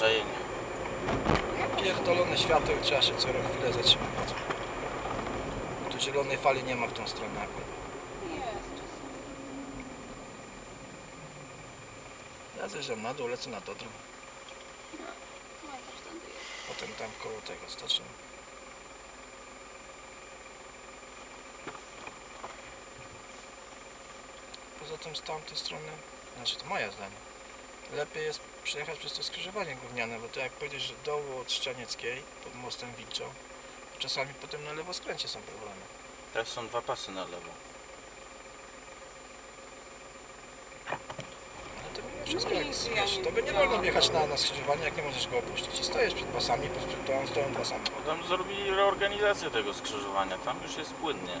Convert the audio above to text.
Przyzwyczajenie. Pierdolone światło i trzeba się co chwilę zatrzymywać. Tu zielonej fali nie ma w tą stronę akurat. Ja zjeżdżam na dół, lecę na Dodrę. No, ja też tędy jeżdżę. Potem tam koło tego staczni. Poza tym z tamtej strony, znaczy to moje zdanie, lepiej jest przejechać przez to skrzyżowanie gówniane, bo to jak pojedziesz do dołu od Szczanieckiej pod mostem Wilczą, czasami potem na lewo skręcie są problemy. Teraz są dwa pasy na lewo. Ale to mimo wszystko, No jak, to by nie wolno wjechać na, na skrzyżowanie, jak nie możesz go opuścić. I stoisz przed pasami, pod tam stoją dwa samochody. Tam zrobili reorganizację tego skrzyżowania, tam już jest płynnie.